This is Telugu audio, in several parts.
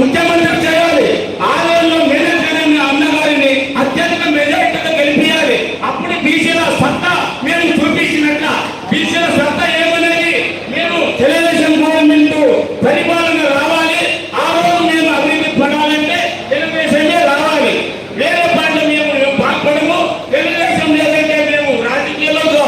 ముఖ్యమంత్రి చేయాలి. ఆలయంలో మేనేజ్మెంట్ అన్నగారిని అత్యధిక మెజారిటీతో గెలిపించాలి అప్పుడు బీసీల సత్తా మేము చూపించినట్ల. బీసీల సత్తా ఏమనేది మేము తెలుగుదేశం గవర్నమెంట్ పరిపాలన రావాలి. ఆ రోజు మేము అభివృద్ధి పడాలంటే తెలుగుదేశమే రావాలి. వేరే పాటలు మేము పాల్పడము తెలుగుదేశం లేదంటే మేము రాజకీయాల్లో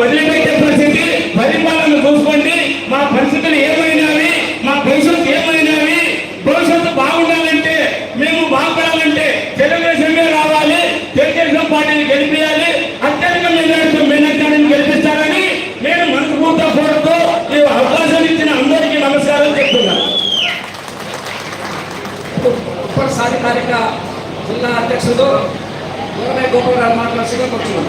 వదిలిపెట్టే పరిస్థితి పరిపాలన చూసుకోండి మా పరిస్థితులు ఏమైనావి మా భవిష్యత్తు ఏమైనావి భవిష్యత్తు బాగుండాలంటే మేము బాగుపడాలంటే తెలుగుదేశమే రావాలి తెలుగుదేశం పార్టీని గెలిపించాలి అత్యధిక మెజారిటీ మేనక్కాడిని గెలిపిస్తారని నేను మనస్ఫూర్తిగా కోరుతూ ఈ అవకాశం ఇచ్చిన అందరికీ నమస్కారం చెప్తున్నాను ఉప్పల్ సాధికారిక జిల్లా అధ్యక్షుడు గోరమయ్య గోపాల్ గారు మాట్లాడుతూ కూర్చున్నాం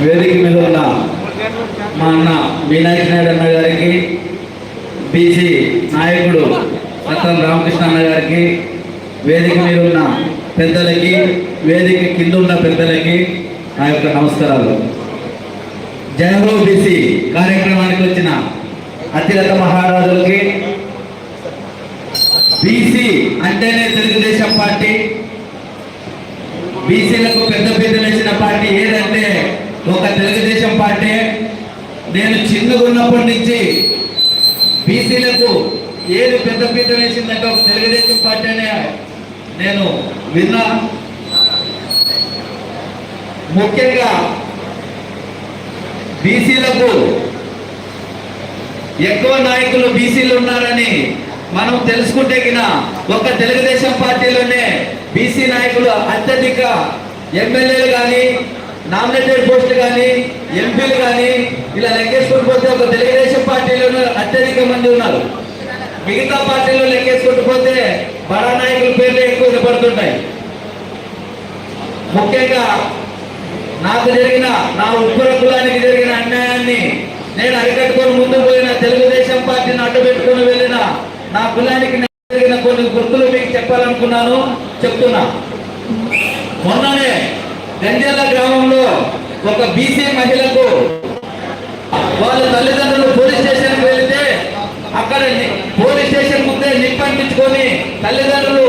వేదిక మీద ఉన్న మా అన్న మీనాక్షి నాయుడు అన్న గారికి బీసీ నాయకుడు అత్తం రామకృష్ణ అన్న గారికి వేదిక మీద ఉన్న పెద్దలకి వేదిక కింద ఉన్న పెద్దలకి నా యొక్క నమస్కారాలు. జయహో బీసీ కార్యక్రమానికి వచ్చిన అతిరథ మహారాజులకి బీసీ అంటేనే తెలుగుదేశం పార్టీ బీసీలకు పెద్ద పీట వేసిన పార్టీ ఏదంటే ఒక తెలుగుదేశం పార్టీ నేను చిన్నగా ఉన్నప్పటి నుంచి బీసీలకు ఏది పెద్ద పీట వేసిందంటే ఒక తెలుగుదేశం పార్టీ అనే నేను విన్నా. ముఖ్యంగా బీసీలకు ఎక్కువ నాయకులు బీసీలు ఉన్నారని మనం తెలుసుకుంటే గిన ఒక తెలుగుదేశం పార్టీలోనే బీసీ నాయకులు అత్యధిక ఎమ్మెల్యేలు కానీ నామినేటెడ్ పోస్టులు కానీ ఎంపీలు కానీ ఇలా లెక్కేసుకుని పోతే ఒక తెలుగుదేశం పార్టీలోనే అత్యధిక మంది ఉన్నారు. మిగతా పార్టీలో లెక్కేసుకుంటూ పోతే బడా నాయకుల పేర్లు ఎక్కువ వినపడుతుంటాయి. ముఖ్యంగా నాకు జరిగిన నా ఉగ్ర కులానికి జరిగిన అన్యాయాన్ని నేను అరికట్టుకొని ముందు పోయిన తెలుగుదేశం పార్టీని అడ్డుపెట్టుకుని వెళ్ళిన నా కులానికి జరిగిన కొన్ని గుర్తులు మీకు చెప్పాలనుకున్నాను చెప్తున్నా. మొన్ననే నంద్యాల గ్రామంలో ఒక బీసీ మహిళకు వాళ్ళ తల్లిదండ్రులు పోలీస్ స్టేషన్కి వెళితే అక్కడ పోలీస్ స్టేషన్ ముందే నిప్పంటించుకొని తల్లిదండ్రులు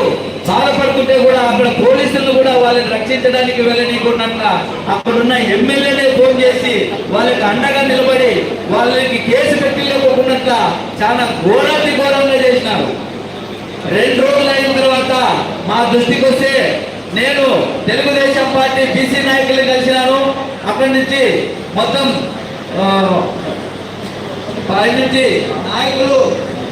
బాధపడుకుంటే కూడా అక్కడ పోలీసులు కూడా వాళ్ళని రక్షించడానికి వెళ్ళనీయకుండా అక్కడున్న ఎమ్మెల్యేనే ఫోన్ చేసి వాళ్ళకి అండగా నిలబడి వాళ్ళకి కేసు పెట్టలేకపోకుండా చాలా ఘోరాతి ఘోరంగా చేసినారు. రెండు రోజులు అయిన తర్వాత మా దృష్టికి వస్తే నేను తెలుగుదేశం పార్టీ బీసీ నాయకులు కలిసినాను. అక్కడి నుంచి మొత్తం పది నుంచి నాయకులు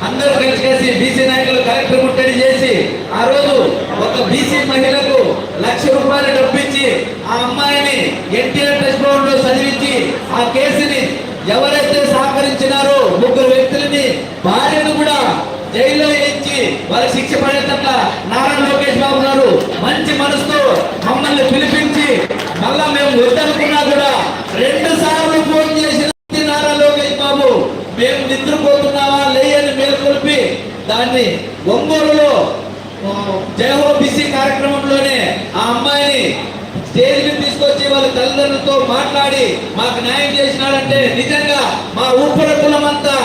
అందరూ కలిసి కలిసి బీసీ నాయకులు కలెక్టర్ ముట్టడి చేసి ఆ రోజు ఒక బీసీ మహిళకు లక్ష రూపాయలు డబ్బిచ్చి ఆ అమ్మాయిని ఎన్టీఆర్ ట్రస్ట్ భవన్లో చదివించి ఆ కేసుని ఎవరైతే సహకరించినారో ముగ్గురు వ్యక్తులని భార్యను కూడా జైల్లో ఇచ్చి వాళ్ళ శిక్ష పడేటట్ల నారా లోకేష్ బాబు గారు మంచి మనసుతో మమ్మల్ని పిలిపించి మళ్ళా మేము వద్దనుకున్నా కూడా రెండు సార్లు ఫోన్ చేసిన నారా లోకేష్ బాబు మేము నిద్రపోతున్నావా లేయని మేల్కొల్పి దాన్ని ఒంగోలులో ఆ, జయహో బీసీ కార్యక్రమంలోనే ఆ అమ్మాయిని స్టేజ్ మీద తీసుకొచ్చి వాళ్ళ తల్లిదండ్రులతో మాట్లాడి మాకు న్యాయం చేసినాడంటే నిజంగా మా ఊపర కులమంతా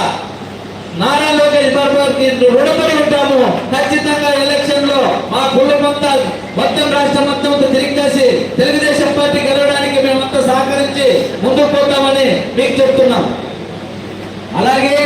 నారా లోకేష్ బాబు గారికి రుణపడి ఉంటాము. ఖచ్చితంగా ఎలక్షన్లో మా కుటుంబంతా మొత్తం రాష్ట్రం మొత్తం తిరిగి చేసి తెలుగుదేశం పార్టీ గెలవడానికి మేమంతా సహకరించి ముందుకు అలాగే